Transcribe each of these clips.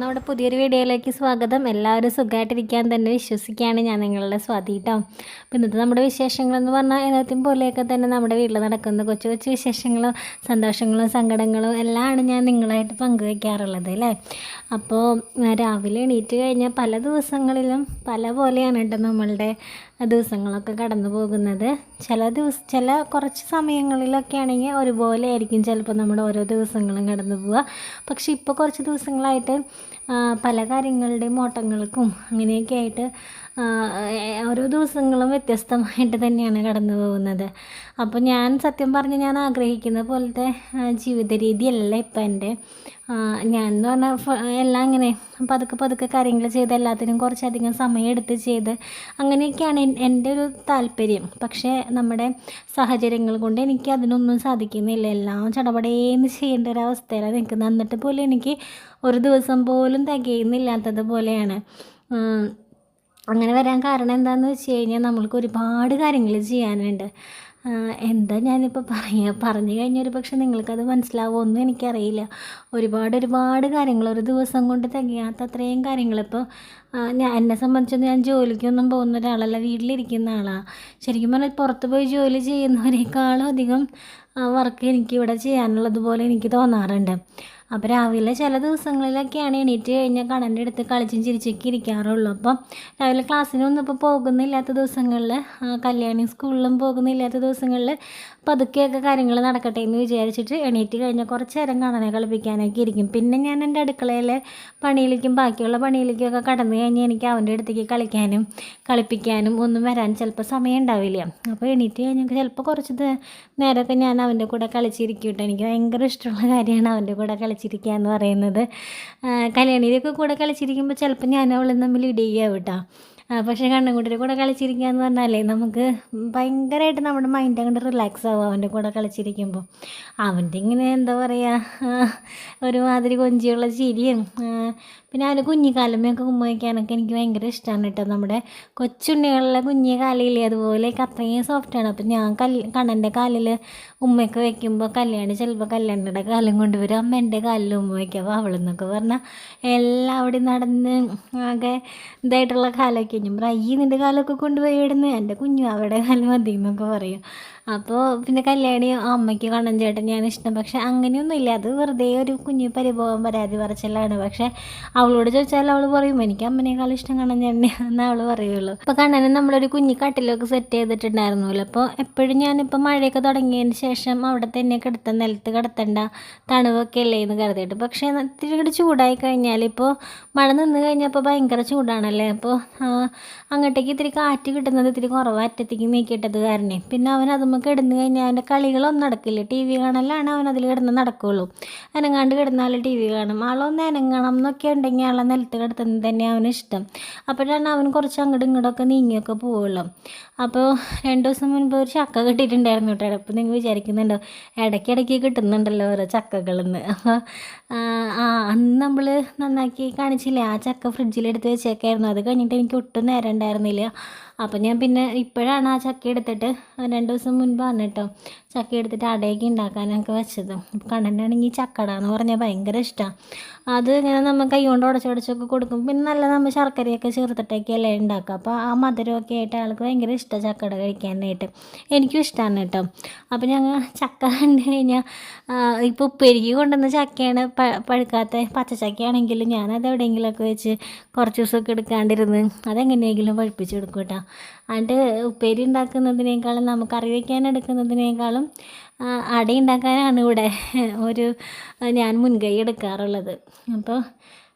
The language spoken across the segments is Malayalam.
നമ്മുടെ പുതിയൊരു വീഡിയോയിലേക്ക് സ്വാഗതം. എല്ലാവരും സുഖമായിട്ടിരിക്കാൻ തന്നെ വിശ്വസിക്കുകയാണ് ഞാൻ നിങ്ങളുടെ സ്വാതി കേട്ടോ അപ്പോൾ ഇന്നത്തെ നമ്മുടെ വിശേഷങ്ങളെന്ന് പറഞ്ഞാൽ എന്നത്തെയും പോലെയൊക്കെ തന്നെ നമ്മുടെ വീട്ടിൽ നടക്കുന്ന കൊച്ചു കൊച്ചു വിശേഷങ്ങളും സന്തോഷങ്ങളും സങ്കടങ്ങളും എല്ലാമാണ് ഞാൻ നിങ്ങളായിട്ട് പങ്കുവയ്ക്കാറുള്ളത് അല്ലേ? അപ്പോൾ രാവിലെ എണീറ്റ് കഴിഞ്ഞാൽ പല ദിവസങ്ങളിലും പല പോലെയാണ് കേട്ടോ നമ്മളുടെ ദിവസങ്ങളൊക്കെ കടന്നു പോകുന്നത്. ചില ദിവസം ചില കുറച്ച് സമയങ്ങളിലൊക്കെ ആണെങ്കിൽ ഒരുപോലെ ആയിരിക്കും ചിലപ്പോൾ നമ്മുടെ ഓരോ ദിവസങ്ങളും കടന്നു പോവുക. പക്ഷേ ഇപ്പോൾ കുറച്ച് ദിവസങ്ങളായിട്ട് പല കാര്യങ്ങളുടെയും ഓട്ടങ്ങൾക്കും അങ്ങനെയൊക്കെ ആയിട്ട് ഓരോ ദിവസങ്ങളും വ്യത്യസ്തമായിട്ട് തന്നെയാണ് കടന്നു പോകുന്നത്. അപ്പോൾ ഞാൻ സത്യം പറഞ്ഞ് ഞാൻ ആഗ്രഹിക്കുന്ന പോലത്തെ ജീവിത രീതിയല്ല ഇപ്പം എന്റെ. ഞാൻ എന്ന് പറഞ്ഞാൽ എല്ലാം അങ്ങനെ പതുക്കെ പതുക്കെ കാര്യങ്ങൾ ചെയ്ത് എല്ലാത്തിനും കുറച്ചധികം സമയം എടുത്ത് ചെയ്ത് അങ്ങനെയൊക്കെയാണ് എന്റെ ഒരു താല്പര്യം. പക്ഷേ നമ്മുടെ സാഹചര്യങ്ങൾ കൊണ്ട് എനിക്ക് അതിനൊന്നും സാധിക്കുന്നില്ല. എല്ലാം ചടപടേന്ന് ചെയ്യേണ്ട ഒരു അവസ്ഥയിലാണ് നിൽക്കുന്നത്. നന്നിട്ട് പോലും എനിക്ക് ഒരു ദിവസം പോലും തികയുന്നില്ലാത്തത് പോലെയാണ്. അങ്ങനെ വരാൻ കാരണം എന്താണെന്ന് വെച്ച് കഴിഞ്ഞാൽ നമ്മൾക്ക് ഒരുപാട് കാര്യങ്ങൾ ചെയ്യാനുണ്ട്. എന്താ ഞാനിപ്പോൾ പറയുക പറഞ്ഞു കഴിഞ്ഞാൽ ഒരു പക്ഷെ നിങ്ങൾക്കത് മനസ്സിലാവുമെന്നും എനിക്കറിയില്ല. ഒരുപാട് ഒരുപാട് കാര്യങ്ങൾ ഒരു ദിവസം കൊണ്ട് തികയാത്ത അത്രയും കാര്യങ്ങൾ. ഇപ്പോൾ ഞാൻ എന്നെ സംബന്ധിച്ചൊന്നും ഞാൻ ജോലിക്കൊന്നും പോകുന്ന ഒരാളല്ല വീട്ടിലിരിക്കുന്ന ആളാണ് ശരിക്കും പറഞ്ഞാൽ പുറത്ത് പോയി ജോലി ചെയ്യുന്നവരെക്കാളും അധികം വർക്ക് എനിക്ക് ഇവിടെ ചെയ്യാനുള്ളതുപോലെ എനിക്ക് തോന്നാറുണ്ട്. അപ്പോൾ രാവിലെ ചില ദിവസങ്ങളിലൊക്കെയാണ് എണീറ്റ് കഴിഞ്ഞാൽ കണന്റെ അടുത്ത് കളിച്ചും ചിരിച്ചൊക്കെ ഇരിക്കാറുള്ളൂ. അപ്പം രാവിലെ ക്ലാസ്സിനൊന്നും ഇപ്പോൾ പോകുന്നില്ലാത്ത ദിവസങ്ങളിൽ കല്യാണി സ്കൂളിലും പോകുന്നില്ലാത്ത ദിവസങ്ങളിൽ പതുക്കെയൊക്കെ കാര്യങ്ങൾ നടക്കട്ടെ എന്ന് വിചാരിച്ചിട്ട് എണീറ്റ് കഴിഞ്ഞാൽ കുറച്ച് നേരം കണ്ണനെ കളിപ്പിക്കാനൊക്കെ ഇരിക്കും. പിന്നെ ഞാൻ എന്റെ അടുക്കളയിലെ പണിയിലേക്കും ബാക്കിയുള്ള പണിയിലേക്കൊക്കെ കടന്നു കഴിഞ്ഞാൽ എനിക്ക് അവന്റെ അടുത്തേക്ക് കളിക്കാനും കളിപ്പിക്കാനും ഒന്നും വരാൻ ചിലപ്പോൾ സമയം ഉണ്ടാവില്ല. അപ്പോൾ എണീറ്റ് കഴിഞ്ഞാൽ ചിലപ്പോൾ കുറച്ച് നേരമൊക്കെ ഞാൻ അവന്റെ കൂടെ കളിച്ചിരിക്കും കേട്ടോ. എനിക്ക് ഭയങ്കര ഇഷ്ടമുള്ള കാര്യമാണ് അവന്റെ കൂടെ കളിച്ചിരിക്കുക എന്ന് പറയുന്നത്. കല്യാണിയുടെയൊക്കെ കൂടെ കളിച്ചിരിക്കുമ്പോൾ ചിലപ്പോൾ ഞാൻ അവളും തമ്മിൽ ഇടിയുക കേട്ടോ പക്ഷേ കണ്ണൻകുട്ടിയുടെ കൂടെ കളിച്ചിരിക്കുക എന്ന് പറഞ്ഞാലേ നമുക്ക് ഭയങ്കരമായിട്ട് നമ്മുടെ മൈൻഡ് അങ്ങോട്ട് റിലാക്സ് ആവും അവന്റെ കൂടെ കളിച്ചിരിക്കുമ്പോൾ അവന്റെ ഇങ്ങനെ എന്താ പറയുക ഒരുമാതിരി കൊഞ്ചിയുള്ള ചിരിയും പിന്നെ അവന്റെ കുഞ്ഞിക്കാലമ്മയൊക്കെ ഉമ്മ വയ്ക്കാനൊക്കെ എനിക്ക് ഭയങ്കര ഇഷ്ടമാണ് കേട്ടോ. നമ്മുടെ കൊച്ചുണ്ണികളിലെ കുഞ്ഞി കാലില്ലേ അതുപോലെയൊക്കെ അത്രയും സോഫ്റ്റാണ് അപ്പം ഞാൻ കല്ല് കണ്ണന്റെ കാലിൽ ഉമ്മയൊക്കെ വെക്കുമ്പോൾ കല്യാണി ചിലപ്പോൾ കല്യാണിയുടെ കാലം കൊണ്ടുവരും. അമ്മ എന്റെ കാലിൽ ഉമ്മ വയ്ക്കാം അപ്പോൾ അവളെന്നൊക്കെ പറഞ്ഞാൽ എല്ലാം അവിടെ നടന്ന് ആകെ ഇതായിട്ടുള്ള കാലമൊക്കെ ഞാൻ പറയും ഈ നിന്റെ കാലമൊക്കെ കൊണ്ടുപോയി ഇടുന്നു. എന്റെ കുഞ്ഞു അവിടെ കാലം മതി എന്നൊക്കെ പറയും. അപ്പോൾ പിന്നെ കല്യാണി അമ്മയ്ക്ക് കണ്ണൻ ചേട്ടൻ ഞാൻ ഇഷ്ടം. പക്ഷെ അങ്ങനെയൊന്നുമില്ല അത് വെറുതെ ഒരു കുഞ്ഞു പരിഭവം പരാതി പറച്ചിലാണ്. പക്ഷെ അവളോട് ചോദിച്ചാൽ അവൾ പറയും എനിക്ക് അമ്മനേക്കാൾ ഇഷ്ടം കണ്ണൻ ചേട്ടനെയാണെന്ന് അവൾ പറയുള്ളൂ. അപ്പോൾ കണ്ണനെ നമ്മളൊരു കുഞ്ഞി കട്ടിലൊക്കെ സെറ്റ് ചെയ്തിട്ടുണ്ടായിരുന്നല്ലോ. അപ്പോൾ എപ്പോഴും ഞാനിപ്പോൾ മഴയൊക്കെ തുടങ്ങിയതിന് ശേഷം അവിടെ തന്നെ കിടത്ത നിലത്ത് കിടത്തണ്ട തണുവൊക്കെ അല്ലേ എന്ന് കരുതിയിട്ട്. പക്ഷേ ഇത്തിരി കൂടി ചൂടായി കഴിഞ്ഞാൽ ഇപ്പോൾ മഴ നിന്ന് കഴിഞ്ഞപ്പോൾ ഭയങ്കര ചൂടാണല്ലേ? അപ്പോൾ അങ്ങോട്ടേക്ക് ഇത്തിരി കാറ്റ് കിട്ടുന്നത് ഇത്തിരി കുറവ് അറ്റത്തേക്ക് നീക്കിയിട്ടത് കാരണേ. പിന്നെ അവൻ അതുമ്പോൾ കിടന്നു കഴിഞ്ഞാൽ അവന്റെ കളികളൊന്നും നടക്കില്ല. ടി വി കാണലാണ് അവൻ അതിൽ കിടന്ന് നടക്കുകയുള്ളൂ അനങ്ങാണ്ട് കിടന്നാൽ ടി വി കാണും. ആളൊന്ന് അനങ്ങണം എന്നൊക്കെ ഉണ്ടെങ്കിൽ ആളെ നിലത്ത് കിടത്തുന്നത് തന്നെ അവന് ഇഷ്ടം. അപ്പോഴാണ് അവൻ കുറച്ച് അങ്ങോട്ടും ഇങ്ങോട്ടൊക്കെ നീങ്ങിയൊക്കെ പോവുള്ളൂ. അപ്പോൾ രണ്ട് ദിവസം മുൻപ് ഒരു ചക്ക കിട്ടിയിട്ടുണ്ടായിരുന്നു കേട്ടോ. അപ്പോൾ നിങ്ങൾ വിചാരിക്കുന്നുണ്ടോ? ഇടയ്ക്കിടയ്ക്ക് കിട്ടുന്നുണ്ടല്ലോ ഓരോ ചക്കകളെന്ന്. അപ്പോൾ ആ അന്ന് നമ്മൾ നന്നാക്കി കാണിച്ചില്ലേ? ആ ചക്ക ഫ്രിഡ്ജിലെടുത്ത് വെച്ചേക്കായിരുന്നു. അത് കഴിഞ്ഞിട്ട് എനിക്ക് ഒട്ടും നേരം ഉണ്ടായിരുന്നില്ല. അപ്പോൾ ഞാൻ പിന്നെ ഇപ്പോഴാണ് ആ ചക്ക എടുത്തിട്ട് രണ്ട് ദിവസം മുൻപാണ് കേട്ടോ ചക്ക എടുത്തിട്ട് അടയൊക്കെ ഉണ്ടാക്കാനൊക്കെ വെച്ചത്. കണ്ണനാണെങ്കിൽ ചക്കട എന്ന് പറഞ്ഞാൽ ഭയങ്കര ഇഷ്ടമാണ് അത് ഇങ്ങനെ നമ്മൾ കൈ കൊണ്ട് ഉടച്ചുടച്ചൊക്കെ കൊടുക്കും. പിന്നെ നല്ല നമ്മൾ ശർക്കരയൊക്കെ ചേർത്തിട്ടൊക്കെ അല്ലേ ഉണ്ടാക്കുക അപ്പോൾ ആ മധുരമൊക്കെ ആയിട്ട് ആൾക്ക് ഭയങ്കര ഇഷ്ടമാണ് ചക്കട കഴിക്കാനായിട്ട്. എനിക്കും ഇഷ്ടമാണ് കേട്ടോ. അപ്പോൾ ഞങ്ങൾ ചക്ക കണ്ടു കഴിഞ്ഞാൽ ഇപ്പോൾ ഉപ്പേരിക്ക് കൊണ്ടുവന്ന ചക്കയാണ് പ പഴുക്കാത്ത പച്ചച്ചക്കയാണെങ്കിലും ഞാനത് എവിടെയെങ്കിലുമൊക്കെ വെച്ച് കുറച്ച് ദിവസമൊക്കെ എടുക്കാണ്ടിരുന്ന് അതെങ്ങനെയെങ്കിലും പഴുപ്പിച്ച് കൊടുക്കും കേട്ടോ. എന്നിട്ട് ഉപ്പേരി ഉണ്ടാക്കുന്നതിനേക്കാളും നമുക്ക് കറി എടുക്കുന്നതിനേക്കാളും ആ, അട ഉണ്ടാക്കാനാണ് ഇവിടെ ഒരു ഞാൻ മുൻകൈ എടുക്കാറുള്ളത്. അപ്പോൾ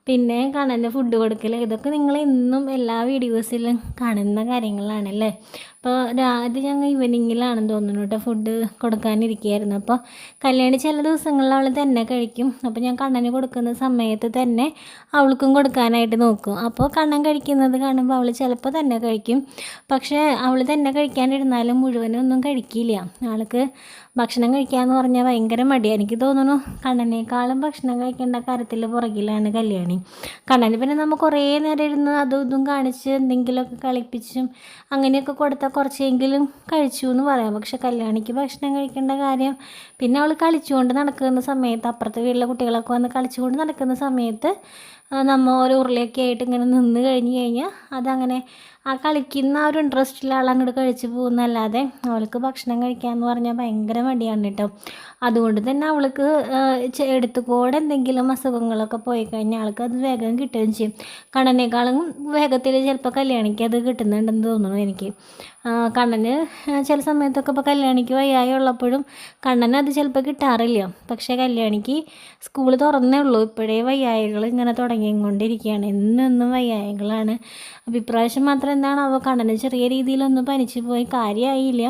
പിന്നെ കാണുന്ന ഫുഡ് കൊടുക്കൽ ഇതൊക്കെ നിങ്ങൾ ഇന്നും എല്ലാ വീഡിയോസിലും കാണുന്ന കാര്യങ്ങളാണല്ലേ? അപ്പോൾ അത് ഞങ്ങൾ ഈവനിങ്ങിലാണെന്ന് തോന്നുന്നു കേട്ടോ ഫുഡ് കൊടുക്കാനിരിക്കുകയായിരുന്നു. അപ്പോൾ കല്യാണി ചില ദിവസങ്ങളിൽ അവൾ തന്നെ കഴിക്കും. അപ്പോൾ ഞാൻ കണ്ണന് കൊടുക്കുന്ന സമയത്ത് തന്നെ അവൾക്കും കൊടുക്കാനായിട്ട് നോക്കും. അപ്പോൾ കണ്ണൻ കഴിക്കുന്നത് കാണുമ്പോൾ അവൾ ചിലപ്പോൾ തന്നെ കഴിക്കും. പക്ഷേ അവൾ തന്നെ കഴിക്കാനിരുന്നാലും ഒന്നും കഴിക്കില്ല. ആൾക്ക് ഭക്ഷണം കഴിക്കാമെന്ന് പറഞ്ഞാൽ ഭയങ്കര മടിയാണ് എനിക്ക് തോന്നുന്നു കണ്ണനേക്കാളും ഭക്ഷണം കഴിക്കേണ്ട കാര്യത്തിൽ പുറകിലാണ് കല്യാണി. കണ്ണന് പിന്നെ നമ്മൾ കുറേ നേരം ഇരുന്ന് അതും ഇതും കാണിച്ച് എന്തെങ്കിലുമൊക്കെ കളിപ്പിച്ചും അങ്ങനെയൊക്കെ കൊടുത്താൽ കുറച്ചെങ്കിലും കഴിച്ചു എന്ന് പറയാം. പക്ഷെ കല്യാണിക്ക് ഭക്ഷണം കഴിക്കേണ്ട കാര്യം പിന്നെ അവൾ കളിച്ചുകൊണ്ട് നടക്കുന്ന സമയത്ത് അപ്പുറത്തെ വീട്ടിലെ കുട്ടികളൊക്കെ വന്ന് കളിച്ചുകൊണ്ട് നടക്കുന്ന സമയത്ത് ആ, നമ്മ ഓരോ ഉരുളയൊക്കെ ആയിട്ട് ഇങ്ങനെ നിന്ന് കഴിഞ്ഞ് കഴിഞ്ഞാൽ അതങ്ങനെ ആ കളിക്കുന്ന ആ ഒരു ഇൻട്രസ്റ്റിൽ ആൾ അങ്ങോട്ട് കഴിച്ച് പോകുന്നല്ലാതെ അവൾക്ക് ഭക്ഷണം കഴിക്കാമെന്ന് പറഞ്ഞാൽ ഭയങ്കര മടിയാണ് കേട്ടോ അതുകൊണ്ട് തന്നെ അവൾക്ക് എടുത്തുകൂടെ എന്തെങ്കിലും അസുഖങ്ങളൊക്കെ പോയി കഴിഞ്ഞാൽ ആൾക്ക് അത് വേഗം കിട്ടുകയും ചെയ്യും. കണ്ണനേക്കാളും വേഗത്തിൽ ചിലപ്പോൾ കല്യാണിക്ക് അത് കിട്ടുന്നുണ്ടെന്ന് തോന്നുന്നു എനിക്ക്. കണ്ണന് ചില സമയത്തൊക്കെ ഇപ്പോൾ കല്യാണിക്ക് വയ്യായി ഉള്ളപ്പോഴും കണ്ണന് അത് ചിലപ്പോൾ കിട്ടാറില്ല. പക്ഷേ കല്യാണിക്ക് സ്കൂൾ തുറന്നേ ഉള്ളൂ. ഇപ്പോഴേ വയ്യായികൾ ഇങ്ങനെ തുടങ്ങിക്കൊണ്ടിരിക്കുകയാണ് എന്നൊന്നും വയ്യായകളാണ് അപ്പോൾ ഇപ്രാവശ്യം മാത്രം എന്താണ്? അവ കണ്ണന് ചെറിയ രീതിയിലൊന്നും പനിച്ചു പോയി കാര്യമായില്ല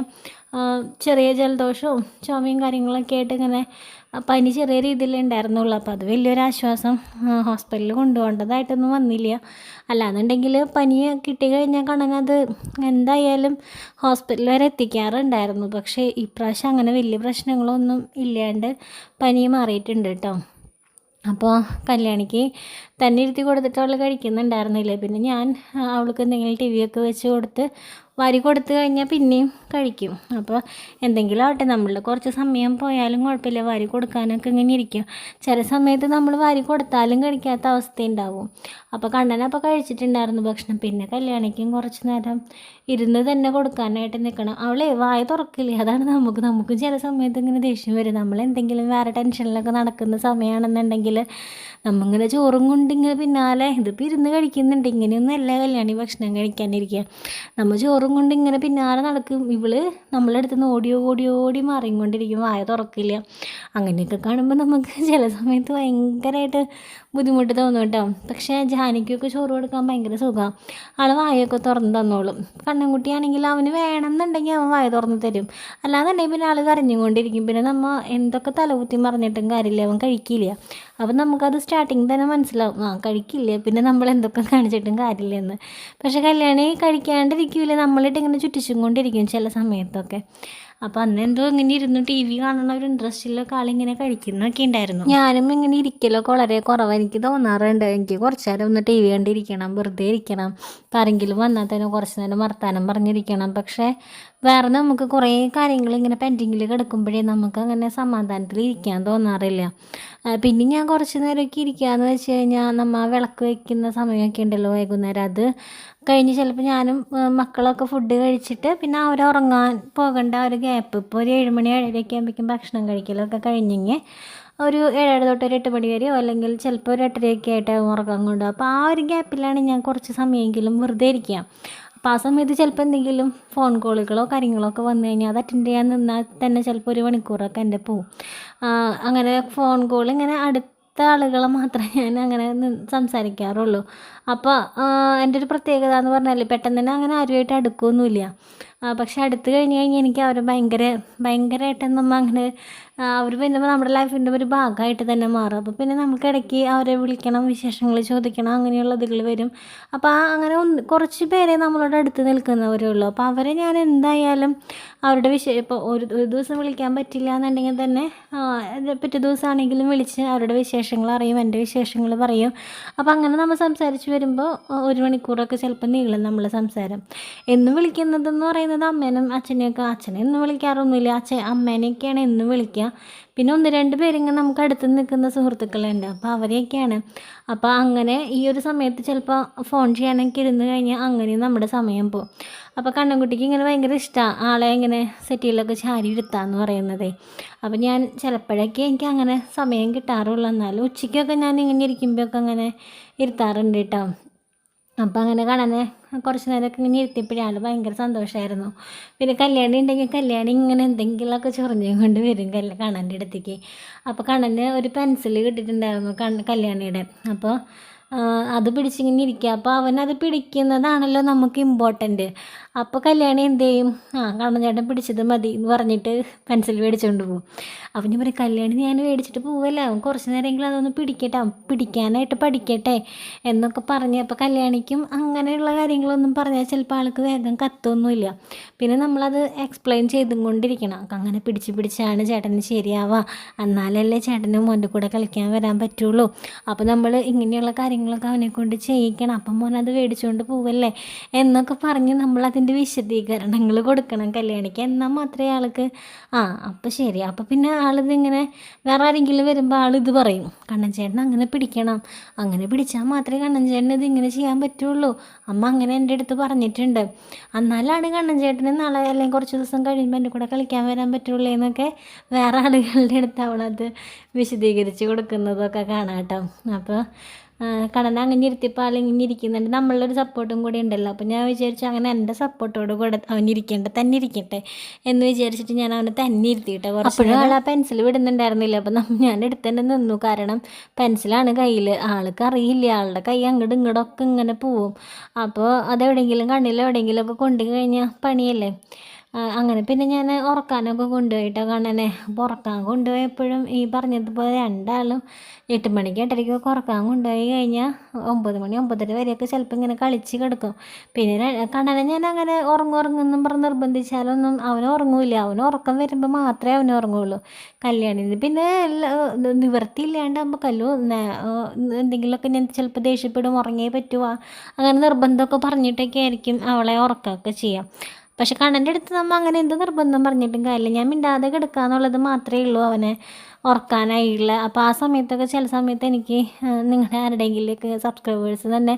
ചെറിയ ജലദോഷവും ചുമയും കാര്യങ്ങളൊക്കെ ആയിട്ട് ഇങ്ങനെ പനി ചെറിയ രീതിയിൽ ഉണ്ടായിരുന്നുള്ളൂ. അപ്പോൾ അത് വലിയൊരു ആശ്വാസം ഹോസ്പിറ്റലിൽ കൊണ്ടുപോകേണ്ടതായിട്ടൊന്നും വന്നില്ല. അല്ലാന്നുണ്ടെങ്കിൽ പനി കിട്ടി കഴിഞ്ഞാൽ കണ്ണനത് എന്തായാലും ഹോസ്പിറ്റൽ വരെ എത്തിക്കാറുണ്ടായിരുന്നു. പക്ഷേ ഇപ്രാവശ്യം അങ്ങനെ വലിയ പ്രശ്നങ്ങളൊന്നും ഇല്ലാണ്ട് പനി മാറിയിട്ടുണ്ട് കേട്ടോ. അപ്പോൾ കല്യാണിക്ക് തന്നെ ഇരുത്തി കൊടുത്തിട്ട് അവൾ കഴിക്കുന്നുണ്ടായിരുന്നില്ല? പിന്നെ ഞാൻ അവൾക്ക് എന്തെങ്കിലും ടി ഒക്കെ വെച്ച് കൊടുത്ത് വാരി കൊടുത്തു കഴിഞ്ഞാൽ പിന്നെയും കഴിക്കും. അപ്പോൾ എന്തെങ്കിലും ആവട്ടെ നമ്മൾ കുറച്ച് സമയം പോയാലും കുഴപ്പമില്ല. വരി കൊടുക്കാനൊക്കെ ഇങ്ങനെ ഇരിക്കും. ചില സമയത്ത് നമ്മൾ വരി കൊടുത്താലും കഴിക്കാത്ത അവസ്ഥ ഉണ്ടാവും. അപ്പോൾ കണ്ണനപ്പോൾ കഴിച്ചിട്ടുണ്ടായിരുന്നു ഭക്ഷണം. പിന്നെ കല്യാണിക്കും കുറച്ച് നേരം ഇരുന്ന് തന്നെ കൊടുക്കാനായിട്ട് നിൽക്കണം അവളെ വായ തുറക്കില്ല? അതാണ് നമുക്ക് നമുക്ക് ചില സമയത്ത് ഇങ്ങനെ ദേഷ്യം വരും. നമ്മൾ എന്തെങ്കിലും വേറെ ടെൻഷനിലൊക്കെ നടക്കുന്ന സമയമാണെന്നുണ്ടെങ്കിൽ നമ്മളിങ്ങനെ ചോറും കൊണ്ട് ഇങ്ങനെ പിന്നാലെ ഇതിപ്പോൾ ഇരുന്ന് കഴിക്കുന്നുണ്ട്. ഇങ്ങനെയൊന്നും അല്ല കല്യാണി ഭക്ഷണം കഴിക്കാനിരിക്കുക നമ്മൾ ചോറും കൊണ്ട് ഇങ്ങനെ പിന്നാലെ നടക്കും. ഇവൾ നമ്മളെ അടുത്ത് നിന്ന് ഓടിയോ ഓടി ഓടി മാറിക്കൊണ്ടിരിക്കും. വായ തുറക്കില്ല. അങ്ങനെയൊക്കെ കാണുമ്പോൾ നമുക്ക് ചില സമയത്ത് ഭയങ്കരമായിട്ട് ബുദ്ധിമുട്ട് തോന്നും കേട്ടോ. പക്ഷേ ജാനിക്കൊക്കെ ചോറ് കൊടുക്കാൻ ഭയങ്കര സുഖമാണ് ആൾ വായൊക്കെ തുറന്ന് തന്നോളും. കണ്ണൻകുട്ടിയാണെങ്കിൽ അവന് വേണമെന്നുണ്ടെങ്കിൽ അവൻ വായ തുറന്ന് തരും. അല്ലാന്നുണ്ടെങ്കിൽ പിന്നെ ആൾ കരഞ്ഞുകൊണ്ടിരിക്കും. പിന്നെ നമ്മൾ എന്തൊക്കെ തലകുത്തി മറിഞ്ഞിട്ടും കാര്യമില്ല? അവൻ കഴിക്കില്ല. അപ്പം നമുക്കത് സ്റ്റാർട്ടിങ് തന്നെ മനസ്സിലാവും. ആ കഴിക്കില്ല. പിന്നെ നമ്മൾ എന്തൊക്കെ കാണിച്ചിട്ടും കാര്യമില്ല എന്ന്. പക്ഷേ കല്യാണി കഴിക്കാണ്ടിരിക്കില്ല നമ്മളിട്ട് ഇങ്ങനെ ചുറ്റിച്ചും കൊണ്ടിരിക്കും ചില സമയത്തൊക്കെ. അപ്പോൾ അന്ന് എന്തോ ഇങ്ങനെ ഇരുന്ന് ടി വി കാണുന്ന ഒരു ഇൻട്രസ്റ്റിലൊക്കെ ആളിങ്ങനെ കഴിക്കുന്നൊക്കെ ഉണ്ടായിരുന്നു. ഞാനും ഇങ്ങനെ ഇരിക്കലൊക്കെ വളരെ കുറവാണ് എനിക്ക് തോന്നാറുണ്ട്. എനിക്ക് കുറച്ച് നേരം ഒന്ന് ടി വി കണ്ടിരിക്കണം വെറുതെ ഇരിക്കണം. ആരെങ്കിലും വന്നാൽ തന്നെ കുറച്ച് നേരം വർത്താനം പറഞ്ഞിരിക്കണം. പക്ഷേ വേറെ നമുക്ക് കുറേ കാര്യങ്ങൾ ഇങ്ങനെ പെൻഡിങ്ങിൽ കിടക്കുമ്പോഴേ നമുക്ക് അങ്ങനെ സമാധാനത്തിൽ ഇരിക്കാൻ തോന്നാറില്ല. പിന്നെ ഞാൻ കുറച്ച് നേരമൊക്കെ ഇരിക്കുകയെന്ന് വെച്ച് കഴിഞ്ഞാൽ നമ്മ വിളക്ക് വയ്ക്കുന്ന സമയമൊക്കെ ഉണ്ടല്ലോ വൈകുന്നേരം. അത് കഴിഞ്ഞ് ചിലപ്പോൾ ഞാനും മക്കളൊക്കെ ഫുഡ് കഴിച്ചിട്ട് പിന്നെ അവർ ഉറങ്ങാൻ പോകേണ്ട ഒരു ഗ്യാപ്പ് ഇപ്പോൾ ഒരു ഏഴുമണി ഏഴരയൊക്കെ ആകുമ്പോഴേക്കും ഭക്ഷണം കഴിക്കലൊക്കെ കഴിഞ്ഞെങ്കിൽ ഒരു ഏഴര തൊട്ട് ഒരു എട്ട് മണി വരെയോ അല്ലെങ്കിൽ ചിലപ്പോൾ ഒരു എട്ടരയൊക്കെ ആയിട്ട് ഉറക്കം കൊണ്ടോ. അപ്പോൾ ആ ഒരു ഗ്യാപ്പിലാണ് ഞാൻ കുറച്ച് സമയമെങ്കിലും വെറുതെ ഇരിക്കുക അപ്പോൾ ആ സമയത്ത് ചിലപ്പോൾ എന്തെങ്കിലും ഫോൺ കോളുകളോ കാര്യങ്ങളോ ഒക്കെ വന്നു കഴിഞ്ഞാൽ അത് അറ്റൻഡ് ചെയ്യാൻ നിന്നാൽ തന്നെ ചിലപ്പോൾ ഒരു മണിക്കൂറൊക്കെ എന്റെ പോവും. അങ്ങനെ ഫോൺ കോൾ ഇങ്ങനെ അടുത്ത ആളുകളെ മാത്രമേ ഞാൻ അങ്ങനെ സംസാരിക്കാറുള്ളൂ. അപ്പോൾ എന്റെ ഒരു പ്രത്യേകത എന്ന് പറഞ്ഞാൽ പെട്ടെന്ന് തന്നെ അങ്ങനെ ആരുമായിട്ട് അടുക്കുകയൊന്നുമില്ല ആ, പക്ഷെ അടുത്ത് കഴിഞ്ഞ് കഴിഞ്ഞാൽ എനിക്ക് അവർ ഭയങ്കര ഭയങ്കരമായിട്ട് നമ്മൾ അങ്ങനെ അവർ പിന്നെ നമ്മുടെ ലൈഫിന്റെ ഒരു ഭാഗമായിട്ട് തന്നെ മാറും. അപ്പോൾ പിന്നെ നമുക്ക് ഇടയ്ക്ക് അവരെ വിളിക്കണം വിശേഷങ്ങൾ ചോദിക്കണം അങ്ങനെയുള്ള ഇതുകൾ വരും. അപ്പോൾ ആ അങ്ങനെ ഒന്ന് കുറച്ച് പേരെ നമ്മളോട് അടുത്ത് നിൽക്കുന്നവരേ ഉള്ളൂ. അപ്പോൾ അവരെ ഞാൻ എന്തായാലും അവരുടെ വിശേഷം ഇപ്പോൾ ഒരു ഒരു ദിവസം വിളിക്കാൻ പറ്റില്ല എന്നുണ്ടെങ്കിൽ തന്നെ പിറ്റേ ദിവസമാണെങ്കിലും വിളിച്ച് അവരുടെ വിശേഷങ്ങൾ അറിയും എന്റെ വിശേഷങ്ങൾ പറയും. അപ്പോൾ അങ്ങനെ നമ്മൾ സംസാരിച്ച് വരുമ്പോൾ ഒരു മണിക്കൂറൊക്കെ ചിലപ്പോൾ നീളും നമ്മൾ സംസാരം. എന്ന് വിളിക്കുന്നതെന്ന് പറയുന്നത് അമ്മേനും അച്ഛനെയൊക്കെ അച്ഛനെ എന്ന് വിളിക്കാറൊന്നുമില്ല. അച്ഛൻ അമ്മേനെയൊക്കെയാണ് എന്ന് വിളിക്കുക പിന്നെ ഒന്ന് രണ്ട് പേരിങ്ങനെ നമുക്ക് അടുത്ത് നിൽക്കുന്ന സുഹൃത്തുക്കളുണ്ട്. അപ്പോൾ അവരെയൊക്കെയാണ്. അപ്പോൾ അങ്ങനെ ഈ ഒരു സമയത്ത് ചിലപ്പോൾ ഫോൺ ചെയ്യാനൊക്കെ ഇരുന്ന് കഴിഞ്ഞാൽ അങ്ങനെ നമ്മുടെ സമയം പോകും അപ്പോൾ കണ്ണൻകുട്ടിക്ക് ഇങ്ങനെ ഭയങ്കര ഇഷ്ടമാണ് ആളെ ഇങ്ങനെ സെറ്റിയിലൊക്കെ ചാരി ഇരുത്താന്ന് പറയുന്നത്. അപ്പോൾ ഞാൻ ചിലപ്പോഴൊക്കെ എനിക്ക് അങ്ങനെ സമയം കിട്ടാറുള്ളൂ. എന്നാലും ഉച്ചയ്ക്കൊക്കെ ഞാൻ ഇങ്ങനെ ഇരിക്കുമ്പോഴൊക്കെ അങ്ങനെ ഇരുത്താറുണ്ട് കേട്ടോ. അപ്പം അങ്ങനെ കാണാനെ കുറച്ച് നേരമൊക്കെ ഇങ്ങനെ ഇരുത്തിയപ്പോഴേ ആൾ ഭയങ്കര സന്തോഷമായിരുന്നു പിന്നെ കല്യാണി ഉണ്ടെങ്കിൽ കല്യാണി ഇങ്ങനെ എന്തെങ്കിലുമൊക്കെ ചൊറിഞ്ഞും കൊണ്ട് വരും കല്യാണം കണ്ണന്റെ അടുത്തേക്ക്. അപ്പോൾ കണ്ണന് ഒരു പെൻസിൽ കിട്ടിയിട്ടുണ്ടായിരുന്നു കണ് കല്യാണിയുടെ. അപ്പോൾ അത് പിടിച്ചിങ്ങനെ ഇരിക്കുക. അപ്പോൾ അവനത് പിടിക്കുന്നതാണല്ലോ നമുക്ക് ഇമ്പോർട്ടന്റ് അപ്പോൾ കല്യാണി എന്ത് ചെയ്യും ആ കണ്ണഞ്ചേട്ടൻ പിടിച്ചത് മതി എന്ന് പറഞ്ഞിട്ട് പെൻസിൽ മേടിച്ചുകൊണ്ട് പോകും അപ്പം ഞാൻ പറയും കല്യാണി ഞാൻ മേടിച്ചിട്ട് പോവല്ല. അവൻ കുറച്ച് നേരമെങ്കിലും അതൊന്ന് പിടിക്കട്ടെ. പിടിക്കാനായിട്ട് പഠിക്കട്ടെ എന്നൊക്കെ പറഞ്ഞ് അപ്പോൾ കല്യാണിക്കും അങ്ങനെയുള്ള കാര്യങ്ങളൊന്നും പറഞ്ഞാൽ ചിലപ്പോൾ ആൾക്ക് വേഗം കത്തൊന്നുമില്ല. പിന്നെ നമ്മളത് എക്സ്പ്ലെയിൻ ചെയ്തും കൊണ്ടിരിക്കണം അങ്ങനെ പിടിച്ച് പിടിച്ചാണ് ചേട്ടന് ശരിയാവുക എന്നാലല്ലേ ചേട്ടന് മോന്റെ കൂടെ കളിക്കാൻ വരാൻ പറ്റുള്ളൂ. അപ്പോൾ നമ്മൾ ഇങ്ങനെയുള്ള കാര്യങ്ങളൊക്കെ അവനെ കൊണ്ട് ചെയ്യിക്കണം. അപ്പം മോൻ അത് മേടിച്ചുകൊണ്ട് പോവല്ലേ? എന്നൊക്കെ പറഞ്ഞ് നമ്മൾ അതിന്റെ വിശദീകരണങ്ങൾ കൊടുക്കണം. കല്യാണിക്ക് എന്നാൽ മാത്രമേ ആൾക്ക് ആ അപ്പോൾ ശരി. അപ്പോൾ പിന്നെ ആളിതിങ്ങനെ വേറെ ആരെങ്കിലും വരുമ്പോൾ ആളിത് പറയും. കണ്ണൻ ചേട്ടൻ അങ്ങനെ പിടിക്കണം. അങ്ങനെ പിടിച്ചാൽ മാത്രമേ കണ്ണൻ ചേട്ടന് ഇങ്ങനെ ചെയ്യാൻ പറ്റുള്ളൂ. അമ്മ അങ്ങനെ എന്റെ അടുത്ത് പറഞ്ഞിട്ടുണ്ട്. എന്നാലാണ് കണ്ണൻ ചേട്ടന് നാളെ അല്ലെങ്കിൽ കുറച്ച് ദിവസം കഴിയുമ്പോൾ എന്റെ കൂടെ കളിക്കാൻ വരാൻ പറ്റുള്ളൂ എന്നൊക്കെ വേറെ ആളുകളുടെ അടുത്ത് അവളത് വിശദീകരിച്ച് കൊടുക്കുന്നതൊക്കെ കാണാം കേട്ടോ. അപ്പോൾ കണ്ണൻ അങ്ങനെ ഇരുത്തിപ്പോൾ ഇങ്ങനെ ഇരിക്കുന്നുണ്ട് നമ്മളൊരു സപ്പോർട്ടും കൂടി ഉണ്ടല്ലോ. അപ്പോൾ ഞാൻ വിചാരിച്ചു അങ്ങനെ എന്റെ സപ്പോർട്ടോട് കൂടെ അവൻ ഇരിക്കേണ്ട തന്നെ ഇരിക്കട്ടെ എന്ന് വിചാരിച്ചിട്ട് ഞാൻ അവനെ തന്നെ ഇരുത്തിയിട്ടെ. കുറച്ച് ആൾ ആ പെൻസിൽ വിടുന്നുണ്ടായിരുന്നില്ല. അപ്പോൾ ഞാൻ എടുത്ത് തന്നെ നിന്നു. കാരണം പെൻസിലാണ് കയ്യിൽ ആൾക്ക് അറിയില്ല. ആളുടെ കൈ അങ്ങോട്ടും ഇങ്ങോട്ടൊക്കെ ഇങ്ങനെ പോവും. അപ്പോൾ അതെവിടെയെങ്കിലും കണ്ണിൽ എവിടെയെങ്കിലും ഒക്കെ കൊണ്ടു കഴിഞ്ഞാൽ പണിയല്ലേ? അങ്ങനെ പിന്നെ ഞാൻ ഉറക്കാനൊക്കെ കൊണ്ടുപോയിട്ടോ കണ്ണനെ. അപ്പോൾ ഉറക്കാൻ കൊണ്ടുപോയപ്പോഴും ഈ പറഞ്ഞതുപോലെ രണ്ടാളും എട്ട് മണിക്ക് എട്ടരയ്ക്കൊക്കെ ഉറക്കാൻ കൊണ്ടുപോയി കഴിഞ്ഞാൽ ഒമ്പത് മണി ഒമ്പതര വരെയൊക്കെ ചിലപ്പോൾ ഇങ്ങനെ കളിച്ച് കിടക്കും. പിന്നെ കണ്ണനെ ഞാൻ അങ്ങനെ ഉറങ്ങും ഉറങ്ങുമെന്നും പറഞ്ഞ് നിർബന്ധിച്ചാലൊന്നും അവൻ ഉറങ്ങൂല അവന് ഉറക്കം വരുമ്പോൾ മാത്രമേ അവന് ഉറങ്ങുള്ളൂ. കല്യാണിന് പിന്നെ നിവൃത്തിയില്ലാണ്ടാകുമ്പോൾ കല്ലു എന്തെങ്കിലുമൊക്കെ ഞാൻ ചിലപ്പോൾ ദേഷ്യപ്പെടും ഉറങ്ങിയേ പറ്റുക അങ്ങനെ നിർബന്ധമൊക്കെ പറഞ്ഞിട്ടൊക്കെ ആയിരിക്കും അവളെ ഉറക്കമൊക്കെ ചെയ്യാം. പക്ഷെ കണ്ണന്റെ അടുത്ത് നമ്മൾ അങ്ങനെ എന്ത് നിർബന്ധം പറഞ്ഞിട്ടും കാര്യമില്ല. ഞാൻ മിണ്ടാതെ കിടക്കുക എന്നുള്ളത് മാത്രമേ ഉള്ളൂ അവനെ. ഉറക്കാനായിട്ടുള്ള അപ്പോൾ ആ സമയത്തൊക്കെ ചില സമയത്ത് എനിക്ക് നിങ്ങളുടെ ആരുടെയെങ്കിലൊക്കെ സബ്സ്ക്രൈബേഴ്സ് തന്നെ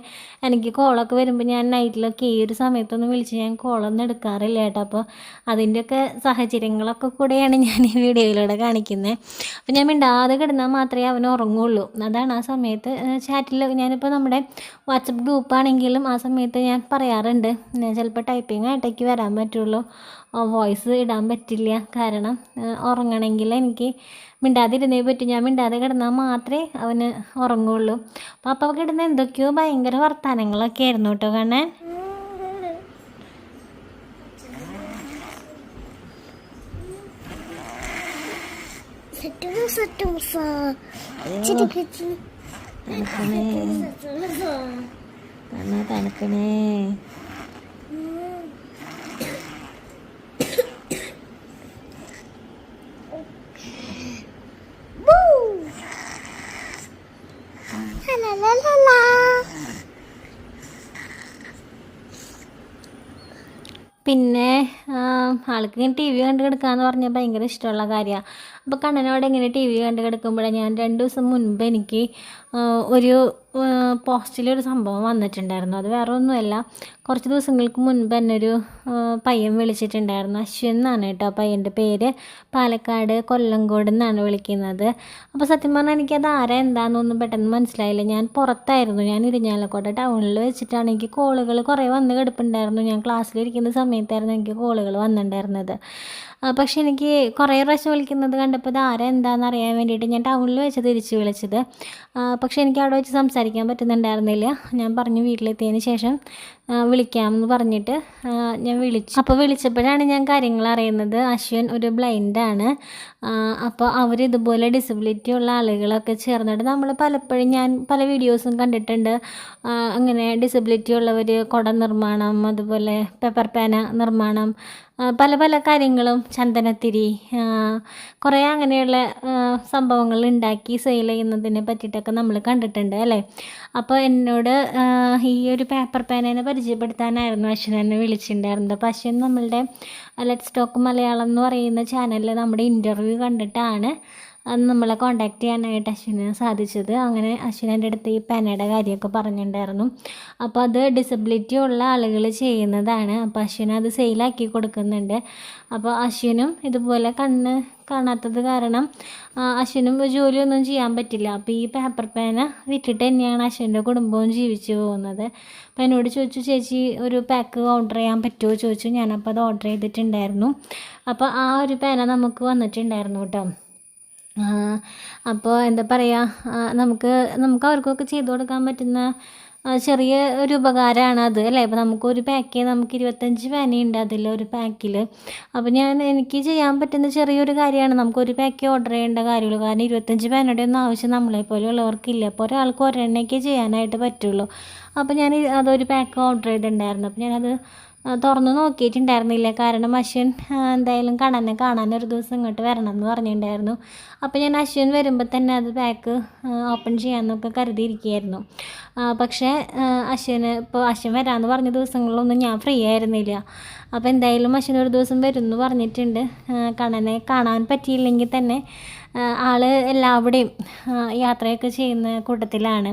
എനിക്ക് കോളൊക്കെ വരുമ്പോൾ ഞാൻ നൈറ്റിലൊക്കെ ഈ ഒരു സമയത്തൊന്നും വിളിച്ച് ഞാൻ കോളൊന്നും എടുക്കാറില്ല കേട്ടോ. അപ്പോൾ അതിന്റെയൊക്കെ സാഹചര്യങ്ങളൊക്കെ കൂടെയാണ് ഞാൻ ഈ വീഡിയോയിലൂടെ കാണിക്കുന്നത് അപ്പോൾ ഞാൻ മിണ്ടാതെ കിടന്നാൽ മാത്രമേ അവൻ ഉറങ്ങുള്ളൂ. അതാണ് ആ സമയത്ത് ചാറ്റിൽ ഞാനിപ്പോൾ നമ്മുടെ വാട്സപ്പ് ഗ്രൂപ്പാണെങ്കിലും ആ സമയത്ത് ഞാൻ പറയാറുണ്ട്. ചിലപ്പോൾ ടൈപ്പിംഗ് ആയിട്ടേക്ക് വരാൻ പറ്റുള്ളൂ. വോയിസ് ഇടാൻ പറ്റില്ല. കാരണം ഉറങ്ങണമെങ്കിൽ എനിക്ക് മിണ്ടാതിരുന്നേ പറ്റും. ഞാൻ മിണ്ടാതെ കിടന്നാൽ മാത്രമേ അവന് ഉറങ്ങുള്ളൂ. അപ്പോൾ അപ്പോൾ കിടന്ന് എന്തൊക്കെയോ ഭയങ്കര വർത്തമാനങ്ങളൊക്കെ ആയിരുന്നു കേട്ടോ കാണാൻ. തണുക്കണേ. തണുക്കണേ. പിന്നെ ആൾക്ക് ടി വി കണ്ട് കിടക്കാന്ന് പറഞ്ഞാൽ ഭയങ്കര ഇഷ്ടമുള്ള കാര്യമാണ് അപ്പോൾ കണ്ണനോട് ഇങ്ങനെ ടി വി കണ്ട് കിടക്കുമ്പോഴാണ് ഞാൻ രണ്ട് ദിവസം മുൻപ് എനിക്ക് ഒരു പോസ്റ്റിലൊരു സംഭവം വന്നിട്ടുണ്ടായിരുന്നു. അത് വേറെ ഒന്നുമല്ല. കുറച്ച് ദിവസങ്ങൾക്ക് മുൻപ് എന്നെ ഒരു പയ്യൻ വിളിച്ചിട്ടുണ്ടായിരുന്നു. അശ്വിൻ എന്നാണ് കേട്ടോ പയ്യന്റെ പേര്. പാലക്കാട് കൊല്ലങ്കോട് എന്നാണ് വിളിക്കുന്നത്. അപ്പോൾ സത്യം പറഞ്ഞാൽ എനിക്കത് ആരാ എന്താണെന്നൊന്നും പെട്ടെന്ന് മനസ്സിലായില്ല. ഞാൻ പുറത്തായിരുന്നു. ഞാൻ ഇരിഞ്ഞാലക്കോട്ട ടൗണിൽ വെച്ചിട്ടാണ് എനിക്ക് കോളുകൾ കുറേ വന്ന് കിടപ്പുണ്ടായിരുന്നു. ഞാൻ ക്ലാസ്സിലിരിക്കുന്ന സമയത്തായിരുന്നു എനിക്ക് കോളുകൾ വന്നിട്ടുണ്ടായിരുന്നത്. പക്ഷെ എനിക്ക് കുറേ പ്രാവശ്യം വിളിക്കുന്നത് കണ്ടപ്പോൾ ഇത് ആരാ എന്താണെന്ന് അറിയാൻ വേണ്ടിയിട്ട് ഞാൻ ടൗണിൽ വെച്ച് തിരിച്ച് വിളിച്ചത്. പക്ഷെ എനിക്ക് അവിടെ വെച്ച് സംസാരിക്കാൻ പറ്റുന്നുണ്ടായിരുന്നില്ല. ഞാൻ പറഞ്ഞു വീട്ടിലെത്തിയതിന് ശേഷം വിളിക്കാം വിളിക്കാമെന്ന് പറഞ്ഞിട്ട് ഞാൻ വിളിച്ചു. അപ്പോൾ വിളിച്ചപ്പോഴാണ് ഞാൻ കാര്യങ്ങൾ അറിയുന്നത്. അശ്വിൻ ഒരു ബ്ലൈൻഡാണ്. അപ്പോൾ അവർ ഇതുപോലെ ഡിസബിലിറ്റി ഉള്ള ആളുകളൊക്കെ ചേർന്നിട്ട് നമ്മൾ പലപ്പോഴും ഞാൻ പല വീഡിയോസും കണ്ടിട്ടുണ്ട്. അങ്ങനെ ഡിസബിലിറ്റി ഉള്ളവർ കുട നിർമ്മാണം അതുപോലെ പേപ്പർ പേന നിർമ്മാണം പല പല കാര്യങ്ങളും ചന്ദനത്തിരി കുറേ അങ്ങനെയുള്ള സംഭവങ്ങൾ ഉണ്ടാക്കി സെയിൽ ചെയ്യുന്നതിനെ പറ്റിയിട്ടൊക്കെ നമ്മൾ കണ്ടിട്ടുണ്ട് അല്ലേ? അപ്പോൾ എന്നോട് ഈ ഒരു പേപ്പർ പേനേനെ പരിചയപ്പെടുത്താനായിരുന്നു അശ്വനെന്നെ വിളിച്ചിട്ടുണ്ടായിരുന്നത്. അപ്പോൾ അശ്വൻ നമ്മളുടെ ലെറ്റ് സ്റ്റോക്ക് മലയാളം എന്ന് പറയുന്ന ചാനലിൽ നമ്മുടെ ഇന്റർവ്യൂ കണ്ടിട്ടാണ് അന്ന് നമ്മളെ കോണ്ടാക്ട് ചെയ്യാനായിട്ട് അശ്വിന് സാധിച്ചത്. അങ്ങനെ അശ്വിൻ എന്റെ അടുത്ത് ഈ പെനയുടെ കാര്യമൊക്കെ പറഞ്ഞിട്ടുണ്ടായിരുന്നു. അപ്പോൾ അത് ഡിസബിലിറ്റി ഉള്ള ആളുകൾ ചെയ്യുന്നതാണ്. അപ്പോൾ അശ്വിന് അത് സെയിലാക്കി കൊടുക്കുന്നുണ്ട്. അപ്പോൾ അശ്വിനും ഇതുപോലെ കണ്ണ് കാണാത്തത് കാരണം അശ്വിനും ജോലിയൊന്നും ചെയ്യാൻ പറ്റില്ല. അപ്പോൾ ഈ പേപ്പർ പേന വിറ്റിട്ട് തന്നെയാണ് അശ്വിന്റെ കുടുംബവും ജീവിച്ചു പോകുന്നത്. അപ്പോൾ എന്നോട് ചോദിച്ചു ചേച്ചി ഒരു പാക്ക് ഓർഡർ ചെയ്യാൻ പറ്റുമോ? ചോദിച്ചു. ഞാനപ്പോൾ അത് ഓർഡർ ചെയ്തിട്ടുണ്ടായിരുന്നു. അപ്പോൾ ആ ഒരു പേന നമുക്ക് വന്നിട്ടുണ്ടായിരുന്നു കേട്ടോ. അപ്പോൾ എന്താ പറയുക നമുക്ക് നമുക്ക് അവർക്കൊക്കെ ചെയ്തു കൊടുക്കാൻ പറ്റുന്ന ചെറിയ ഒരു ഉപകാരമാണ് അത് അല്ലേ? ഇപ്പോൾ നമുക്കൊരു പാക്ക് നമുക്ക് ഇരുപത്തഞ്ച് പേനയുണ്ട് അതിൽ ഒരു പാക്കിൽ അപ്പോൾ ഞാൻ എനിക്ക് ചെയ്യാൻ പറ്റുന്ന ചെറിയൊരു കാര്യമാണ് നമുക്കൊരു പാക്ക് ഓർഡർ ചെയ്യേണ്ട കാര്യമുള്ളൂ. കാരണം ഇരുപത്തഞ്ച് പേനയുടെ ഒന്നും ആവശ്യം നമ്മളെ പോലെയുള്ളവർക്കില്ല അപ്പോൾ ഒരാൾക്ക് ഒരെണ്ണയ്ക്ക് ചെയ്യാനായിട്ട് പറ്റുള്ളൂ. അപ്പോൾ ഞാൻ അതൊരു പാക്ക് ഓർഡർ ചെയ്തിട്ടുണ്ടായിരുന്നു. അപ്പോൾ ഞാനത് തുറന്ന് നോക്കിയിട്ടുണ്ടായിരുന്നില്ല. കാരണം അശ്വൻ എന്തായാലും കണ്ണനെ കാണാൻ ഒരു ദിവസം ഇങ്ങോട്ട് വരണം എന്ന് പറഞ്ഞിട്ടുണ്ടായിരുന്നു. അപ്പോൾ ഞാൻ അശ്വൻ വരുമ്പോൾ തന്നെ അത് ബാക്ക് ഓപ്പൺ ചെയ്യാമെന്നൊക്കെ കരുതിയിരിക്കുകയായിരുന്നു. പക്ഷേ അശ്വന് ഇപ്പോൾ അശ്വൻ വരാമെന്ന് പറഞ്ഞ ദിവസങ്ങളിലൊന്നും ഞാൻ ഫ്രീ ആയിരുന്നില്ല. അപ്പോൾ എന്തായാലും അശ്വൻ ഒരു ദിവസം വരും എന്ന് പറഞ്ഞിട്ടുണ്ട്. കണ്ണനെ കാണാൻ പറ്റിയില്ലെങ്കിൽ തന്നെ ആ, എല്ലാവരുടെയും യാത്രയൊക്കെ ചെയ്യുന്ന കൂട്ടത്തിലാണ്.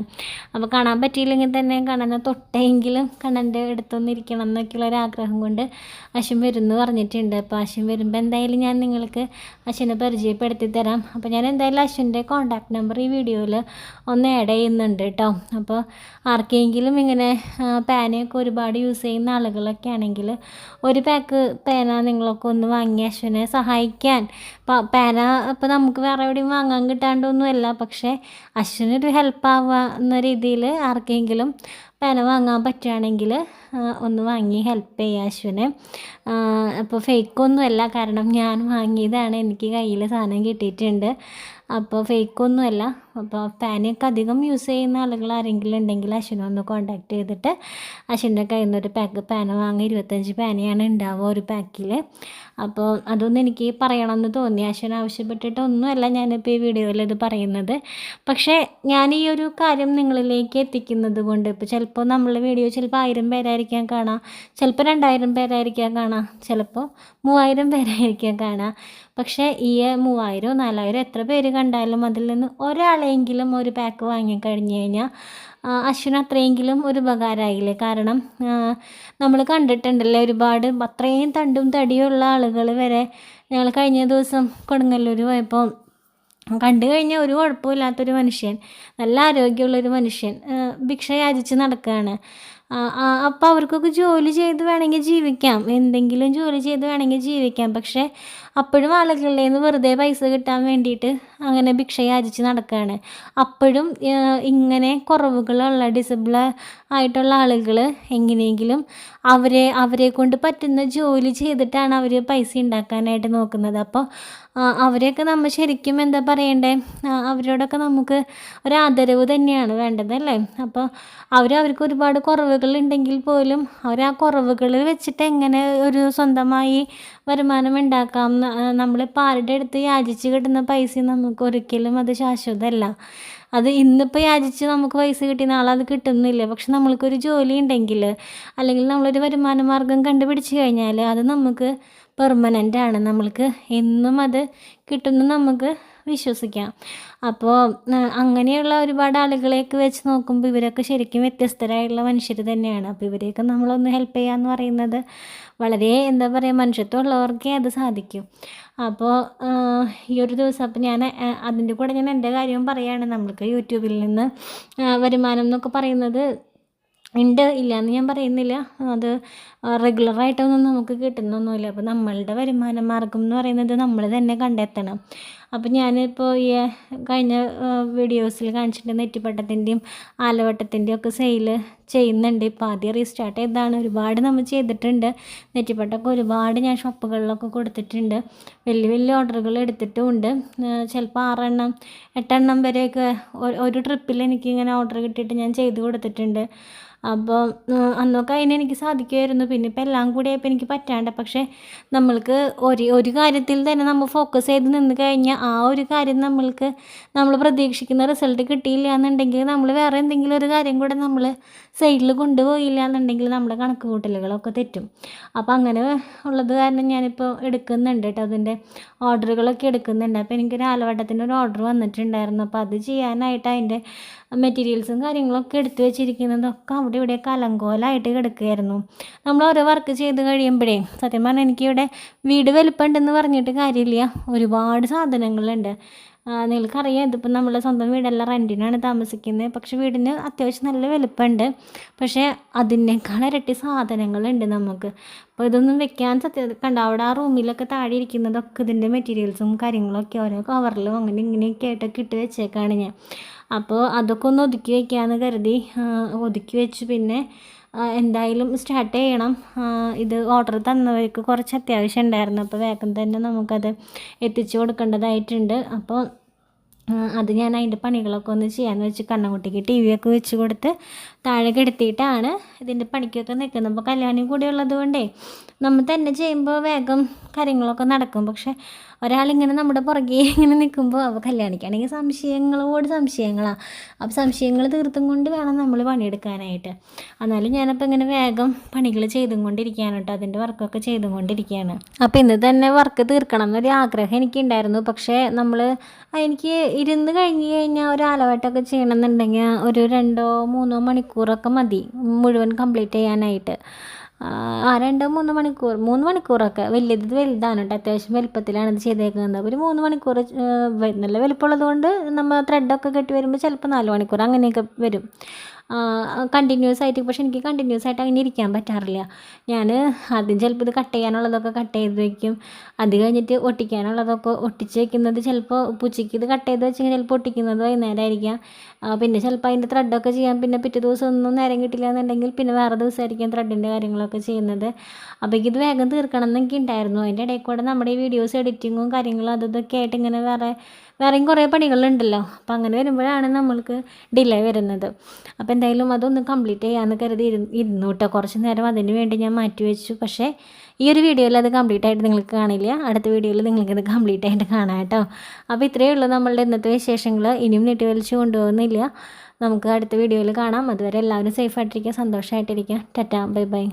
അപ്പോൾ കാണാൻ പറ്റിയില്ലെങ്കിൽ തന്നെ കണ്ണനെ തൊട്ടെങ്കിലും കണ്ണന്റെ അടുത്തൊന്ന് ഇരിക്കണം എന്നൊക്കെയുള്ള ഒരു ആഗ്രഹം കൊണ്ട് അശ്വൻ വരുന്നു പറഞ്ഞിട്ടുണ്ട്. അപ്പോൾ അശ്വൻ വരുമ്പോൾ എന്തായാലും ഞാൻ നിങ്ങൾക്ക് അശ്വനെ പരിചയപ്പെടുത്തി തരാം. അപ്പോൾ ഞാൻ എന്തായാലും അശ്വന്റെ കോൺടാക്ട് നമ്പർ ഈ വീഡിയോയിൽ ഒന്ന് ആഡ് ചെയ്യുന്നുണ്ട് കേട്ടോ അപ്പോൾ ആർക്കെങ്കിലും ഇങ്ങനെ പാനയൊക്കെ ഒരുപാട് യൂസ് ചെയ്യുന്ന ആളുകളൊക്കെ ആണെങ്കിൽ ഒരു പാക്ക് പേന നിങ്ങളൊക്കെ ഒന്ന് വാങ്ങി അശ്വനെ സഹായിക്കാൻ. പേന ഇപ്പോൾ നമുക്ക് വേറെ എവിടെയും വാങ്ങാൻ കിട്ടാണ്ടൊന്നുമല്ല പക്ഷേ അശ്വിനൊരു ഹെൽപ്പ് ആവുക എന്ന രീതിയിൽ ആർക്കെങ്കിലും പേന വാങ്ങാൻ പറ്റുകയാണെങ്കിൽ ഒന്ന് വാങ്ങി ഹെൽപ്പ് ചെയ്യുക അശ്വിനെ. അപ്പോൾ ഫേക്കൊന്നുമല്ല കാരണം ഞാൻ വാങ്ങിയതാണ് എനിക്ക് കയ്യിൽ സാധനം കിട്ടിയിട്ടുണ്ട്. അപ്പോൾ ഫേക്കൊന്നുമല്ല അപ്പോൾ ഫാനൊക്കെ അധികം യൂസ് ചെയ്യുന്ന ആളുകൾ ആരെങ്കിലും ഉണ്ടെങ്കിൽ അശ്വിനെ ഒന്ന് കോൺടാക്ട് ചെയ്തിട്ട് അശ്വിന്റെ കയ്യിൽ നിന്ന് ഒരു പാക്ക് പാന വാങ്ങി ഇരുപത്തഞ്ച് പാനയാണ് ഉണ്ടാവുക ഒരു പാക്കിൽ അപ്പോൾ അതൊന്നും എനിക്ക് പറയണമെന്ന് തോന്നി. അശ്വിൻ ആവശ്യപ്പെട്ടിട്ടൊന്നുമല്ല ഞാനിപ്പോൾ ഈ വീഡിയോയിൽ ഇത് പറയുന്നത്. പക്ഷേ ഞാൻ ഈ ഒരു കാര്യം നിങ്ങളിലേക്ക് എത്തിക്കുന്നത് കൊണ്ട് ഇപ്പോൾ ചിലപ്പോൾ നമ്മൾ വീഡിയോ ചിലപ്പോൾ ആയിരം പേരായിരിക്കാം കാണാം. ചിലപ്പോൾ രണ്ടായിരം പേരായിരിക്കാം കാണാം. ചിലപ്പോൾ മൂവായിരം പേരായിരിക്കാം കാണാം. പക്ഷേ ഈ മൂവായിരം നാലായിരം എത്ര പേര് കണ്ടാലും അതിൽ നിന്ന് ഒരാളെങ്കിലും ഒരു പാക്ക് വാങ്ങിക്കഴിഞ്ഞു കഴിഞ്ഞാൽ അശ്വിന് അത്രയെങ്കിലും ഒരു ഉപകാരമായില്ലേ? കാരണം നമ്മൾ കണ്ടിട്ടുണ്ടല്ലേ ഒരുപാട് അത്രയും തണ്ടും തടിയുള്ള ആളുകൾ വരെ ഞങ്ങൾ കഴിഞ്ഞ ദിവസം കൊടുങ്ങല്ലൂർ പോയപ്പോൾ കണ്ടു കഴിഞ്ഞാൽ ഒരു കുഴപ്പമില്ലാത്തൊരു മനുഷ്യൻ നല്ല ആരോഗ്യമുള്ളൊരു മനുഷ്യൻ ഭിക്ഷ യാചിച്ച് നടക്കുകയാണ്. അപ്പോൾ അവർക്കൊക്കെ ജോലി ചെയ്ത് വേണമെങ്കിൽ ജീവിക്കാം. എന്തെങ്കിലും ജോലി ചെയ്ത് വേണമെങ്കിൽ ജീവിക്കാം. പക്ഷേ അപ്പോഴും ആളുകളിൽ നിന്ന് വെറുതെ പൈസ കിട്ടാൻ വേണ്ടിയിട്ട് അങ്ങനെ ഭിക്ഷ യാചിച്ച് നടക്കുകയാണ് അപ്പോഴും ആ, ഇങ്ങനെ കുറവുകളുള്ള ഡിസബിൾ ആയിട്ടുള്ള ആളുകൾ എങ്ങനെയെങ്കിലും അവരെ അവരെ കൊണ്ട് പറ്റുന്ന ജോലി ചെയ്തിട്ടാണ് അവർ പൈസ ഉണ്ടാക്കാനായിട്ട് നോക്കുന്നത്. അപ്പോൾ ആ, അവരെയൊക്കെ നമ്മൾ ശരിക്കും എന്താ പറയണ്ടേ? അവരോടൊക്കെ നമുക്ക് ഒരു ആദരവ് തന്നെയാണ് വേണ്ടതല്ലേ അപ്പോൾ അവർ അവർക്ക് ഒരുപാട് കുറവുകൾ ഉണ്ടെങ്കിൽ പോലും അവർ ആ കുറവുകൾ വെച്ചിട്ട് എങ്ങനെ ഒരു സ്വന്തമായി വരുമാനം ഉണ്ടാക്കാം? നമ്മളിപ്പോൾ ആരുടെ അടുത്ത് യാചിച്ച് കിട്ടുന്ന പൈസ നമുക്ക് ഒരിക്കലും അത് ശാശ്വതമല്ല. അത് ഇന്നിപ്പോൾ യാചിച്ച് നമുക്ക് പൈസ കിട്ടി നാളെ അത് കിട്ടുന്നില്ല. പക്ഷെ നമ്മൾക്കൊരു ജോലി ഉണ്ടെങ്കിൽ അല്ലെങ്കിൽ നമ്മളൊരു വരുമാന മാർഗം കണ്ടുപിടിച്ച് കഴിഞ്ഞാൽ അത് നമുക്ക് പെർമനന്റ് ആണ്. നമ്മൾക്ക് എന്നും അത് കിട്ടുമെന്ന് നമുക്ക് വിശ്വസിക്കാം. അപ്പോൾ അങ്ങനെയുള്ള ഒരുപാട് ആളുകളെയൊക്കെ വെച്ച് നോക്കുമ്പോൾ ഇവരൊക്കെ ശരിക്കും വ്യത്യസ്തരായുള്ള മനുഷ്യർ തന്നെയാണ്. അപ്പോൾ ഇവരെയൊക്കെ നമ്മളൊന്ന് ഹെൽപ്പ് ചെയ്യുക എന്ന് പറയുന്നത് വളരെ എന്താ പറയുക മനുഷ്യത്വമുള്ളവർക്കേ അത് സാധിക്കും. അപ്പോൾ ഈ ഒരു ദിവസം അപ്പോൾ ഞാൻ അതിന്റെ കൂടെ ഞാൻ എന്റെ കാര്യവും പറയുകയാണ് നമ്മൾക്ക് യൂട്യൂബിൽ നിന്ന് വരുമാനം എന്നൊക്കെ പറയുന്നത് ഉണ്ട് ഇല്ല എന്ന് ഞാൻ പറയുന്നില്ല. അത് റെഗുലറായിട്ടൊന്നും നമുക്ക് കിട്ടുന്നൊന്നുമില്ല. അപ്പോൾ നമ്മളുടെ വരുമാന മാർഗം എന്ന് പറയുന്നത് നമ്മൾ തന്നെ കണ്ടെത്തണം. അപ്പോൾ ഞാനിപ്പോൾ ഈ കഴിഞ്ഞ വീഡിയോസിൽ കാണിച്ചിട്ട് നെറ്റിപ്പട്ടത്തിന്റെയും ആലവട്ടത്തിന്റെയും ഒക്കെ സെയിൽ ചെയ്യുന്നുണ്ട്. ഇപ്പോൾ ആദ്യം റീസ്റ്റാർട്ട് ചെയ്തതാണ്. ഒരുപാട് നമ്മൾ ചെയ്തിട്ടുണ്ട്. നെറ്റിപ്പട്ടൊക്കെ ഒരുപാട് ഞാൻ ഷോപ്പുകളിലൊക്കെ കൊടുത്തിട്ടുണ്ട്. വലിയ വലിയ ഓർഡറുകൾ എടുത്തിട്ടുമുണ്ട് ചിലപ്പോൾ ആറെണ്ണം എട്ടെണ്ണം വരെയൊക്കെ ഒരു ട്രിപ്പിൽ എനിക്കിങ്ങനെ ഓർഡർ കിട്ടിയിട്ട് ഞാൻ ചെയ്ത് കൊടുത്തിട്ടുണ്ട്. അപ്പോൾ അന്നൊക്കെ അതിന് എനിക്ക് സാധിക്കുമായിരുന്നു. പിന്നെ ഇപ്പം എല്ലാം കൂടി ആയപ്പോൾ എനിക്ക് പറ്റാണ്ട്. പക്ഷേ നമ്മൾക്ക് ഒരു ഒരു കാര്യത്തിൽ തന്നെ നമ്മൾ ഫോക്കസ് ചെയ്ത് നിന്ന് കഴിഞ്ഞാൽ ആ ഒരു കാര്യം നമ്മൾക്ക് നമ്മൾ പ്രതീക്ഷിക്കുന്ന റിസൾട്ട് കിട്ടിയില്ല എന്നുണ്ടെങ്കിൽ നമ്മൾ വേറെ എന്തെങ്കിലും ഒരു കാര്യം കൂടെ നമ്മൾ സൈഡിൽ കൊണ്ടുപോയില്ല എന്നുണ്ടെങ്കിൽ നമ്മുടെ കണക്ക് കൂട്ടലുകളൊക്കെ തെറ്റും. അപ്പോൾ അങ്ങനെ ഉള്ളത് കാരണം ഞാനിപ്പോൾ എടുക്കുന്നുണ്ട് കേട്ടോ അതിന്റെ ഓർഡറുകളൊക്കെ എടുക്കുന്നുണ്ട്. അപ്പോൾ എനിക്കൊരു ആലവട്ടത്തിന്റെ ഒരു ഓർഡർ വന്നിട്ടുണ്ടായിരുന്നു. അപ്പോൾ അത് ചെയ്യാനായിട്ട് അതിന്റെ മെറ്റീരിയൽസും കാര്യങ്ങളൊക്കെ എടുത്തു വെച്ചിരിക്കുന്നതൊക്കെ അവിടെ ഇവിടെ കലങ്കോലായിട്ട് കിടക്കുകയായിരുന്നു. നമ്മൾ ഓരോ വർക്ക് ചെയ്ത് കഴിയുമ്പോഴേ സത്യം പറഞ്ഞാൽ എനിക്കിവിടെ വീട് വലുപ്പമുണ്ടെന്ന് പറഞ്ഞിട്ട് കാര്യമില്ല. ഒരുപാട് സാധനങ്ങളുണ്ട്. നിങ്ങൾക്കറിയാം ഇതിപ്പോൾ നമ്മൾ സ്വന്തം വീടെല്ലാം റെന്റിനാണ് താമസിക്കുന്നത് പക്ഷേ വീടിന് അത്യാവശ്യം നല്ല വലുപ്പമുണ്ട്. പക്ഷേ അതിനേക്കാൾ ഇരട്ടി സാധനങ്ങളുണ്ട് നമുക്ക്. അപ്പോൾ ഇതൊന്നും വെക്കാൻ സത്യം കണ്ട അവിടെ ആ റൂമിലൊക്കെ താഴെ ഇരിക്കുന്നതൊക്കെ ഇതിന്റെ മെറ്റീരിയൽസും കാര്യങ്ങളൊക്കെ ഓരോ കവറിലും അങ്ങനെ ഇങ്ങനെയൊക്കെ ആയിട്ടൊക്കെ ഇട്ട് വെച്ചേക്കാണ് ഞാൻ. അപ്പോൾ അതൊക്കെ ഒന്ന് ഒതുക്കി വയ്ക്കാമെന്ന് കരുതി ഒതുക്കി വെച്ച് പിന്നെ എന്തായാലും സ്റ്റാർട്ട് ചെയ്യണം. ഇത് ഓർഡർ തന്നവർക്ക് കുറച്ച് അത്യാവശ്യം ഉണ്ടായിരുന്നു. അപ്പോൾ വേഗം തന്നെ നമുക്കത് എത്തിച്ചു കൊടുക്കേണ്ടതായിട്ടുണ്ട്. അപ്പോൾ അത് ഞാൻ അതിന്റെ പണികളൊക്കെ ഒന്ന് ചെയ്യാമെന്ന് വെച്ച് കണ്ണൻകുട്ടിക്ക് ടി വി ഒക്കെ വെച്ച് കൊടുത്ത് താഴെ കിടത്തിയിട്ടാണ് ഇതിന്റെ പണിക്കൊക്കെ നിൽക്കുന്നത്. അപ്പോൾ കല്യാണം കൂടി ഉള്ളത് കൊണ്ടേ നമ്മൾ തന്നെ ചെയ്യുമ്പോൾ വേഗം കാര്യങ്ങളൊക്കെ നടക്കും. പക്ഷേ ഒരാളിങ്ങനെ നമ്മുടെ പുറകെ ഇങ്ങനെ നിൽക്കുമ്പോൾ അപ്പോൾ കല്യാണിക്കാണെങ്കിൽ സംശയങ്ങളോട് സംശയങ്ങളാണ് അപ്പോൾ സംശയങ്ങൾ തീർത്തും കൊണ്ട് വേണം നമ്മൾ പണിയെടുക്കാനായിട്ട്. എന്നാലും ഞാനപ്പോൾ ഇങ്ങനെ വേഗം പണികൾ ചെയ്തും കൊണ്ടിരിക്കുകയാണ് കേട്ടോ. അതിന്റെ വർക്കൊക്കെ ചെയ്തും കൊണ്ടിരിക്കുകയാണ്. അപ്പോൾ ഇന്ന് തന്നെ വർക്ക് തീർക്കണം എന്നൊരു ആഗ്രഹം എനിക്കുണ്ടായിരുന്നു. പക്ഷേ നമ്മൾ എനിക്ക് ഇരുന്ന് കഴിഞ്ഞ് കഴിഞ്ഞാൽ ഒരു ആലവട്ടമൊക്കെ ചെയ്യണമെന്നുണ്ടെങ്കിൽ ഒരു രണ്ടോ മൂന്നോ മണിക്കൂറൊക്കെ മതി മുഴുവൻ കംപ്ലീറ്റ് ചെയ്യാനായിട്ട്. ആ മൂന്ന് മണിക്കൂർ മൂന്ന് മണിക്കൂറൊക്കെ വലിയത് വലുതാണ് കേട്ടോ അത്യാവശ്യം വലുപ്പത്തിലാണ് ഇത് ചെയ്തേക്കുന്നത്. ഒരു മൂന്ന് മണിക്കൂർ നല്ല വലുപ്പമുള്ളത് കൊണ്ട് നമ്മൾ ത്രെഡൊക്കെ കെട്ടി വരുമ്പോൾ ചിലപ്പോൾ നാല് മണിക്കൂർ അങ്ങനെയൊക്കെ വരും. കണ്ടിന്യൂസ് ആയിട്ട് പക്ഷെ എനിക്ക് കണ്ടിന്യൂസ് ആയിട്ട് അങ്ങനെ ഇരിക്കാൻ പറ്റാറില്ല. ഞാൻ ആദ്യം ചിലപ്പോൾ ഇത് കട്ട് ചെയ്യാനുള്ളതൊക്കെ കട്ട് ചെയ്ത് വയ്ക്കും അത് കഴിഞ്ഞിട്ട് ഒട്ടിക്കാനുള്ളതൊക്കെ ഒട്ടിച്ച് വയ്ക്കുന്നത് ചിലപ്പോൾ പൂച്ചയ്ക്ക് ഇത് കട്ട് ചെയ്ത് വെച്ചെങ്കിൽ ചിലപ്പോൾ ഒട്ടിക്കുന്നത് വൈകുന്നേരമായിരിക്കാം പിന്നെ ചിലപ്പോൾ അതിന്റെ ത്രെഡൊക്കെ ചെയ്യാം. പിന്നെ പിറ്റേ ദിവസം ഒന്നും നേരം കിട്ടില്ല എന്നുണ്ടെങ്കിൽ പിന്നെ വേറെ ദിവസമായിരിക്കും ത്രെഡിന്റെ കാര്യങ്ങളൊക്കെ ചെയ്യുന്നത്. അപ്പോൾ ഇത് വേഗം തീർക്കണം എന്നൊക്കെ ഉണ്ടായിരുന്നു അതിന്റെ ഇടയിൽ കൂടെ നമ്മുടെ ഈ വീഡിയോസ് എഡിറ്റിങ്ങും കാര്യങ്ങളും അതൊക്കെ ആയിട്ട് ഇങ്ങനെ വേറെ വേറെയും കുറേ പണികളുണ്ടല്ലോ. അപ്പോൾ അങ്ങനെ വരുമ്പോഴാണ് നമ്മൾക്ക് ഡിലേ വരുന്നത്. അപ്പോൾ എന്തായാലും അതൊന്ന് കംപ്ലീറ്റ് ചെയ്യാമെന്ന് കരുതി ഇരു ഇരുന്നു കേട്ടോ കുറച്ച് നേരം അതിന് വേണ്ടി ഞാൻ മാറ്റി വെച്ചു. പക്ഷേ ഈ ഒരു വീഡിയോയിൽ അത് കംപ്ലീറ്റ് ആയിട്ട് നിങ്ങൾക്ക് കാണില്ല. അടുത്ത വീഡിയോയിൽ നിങ്ങൾക്കത് കംപ്ലീറ്റ് ആയിട്ട് കാണാം കേട്ടോ അപ്പോൾ ഇത്രയേ ഉള്ളൂ നമ്മളുടെ ഇന്നത്തെ വിശേഷങ്ങൾ. ഇനിയും നീട്ടി വലിച്ചു കൊണ്ടുപോകുന്നില്ല. നമുക്ക് അടുത്ത വീഡിയോയിൽ കാണാം. അതുവരെ എല്ലാവരും സേഫായിട്ടിരിക്കുക സന്തോഷമായിട്ടിരിക്കുക ടറ്റാ ബൈ ബൈ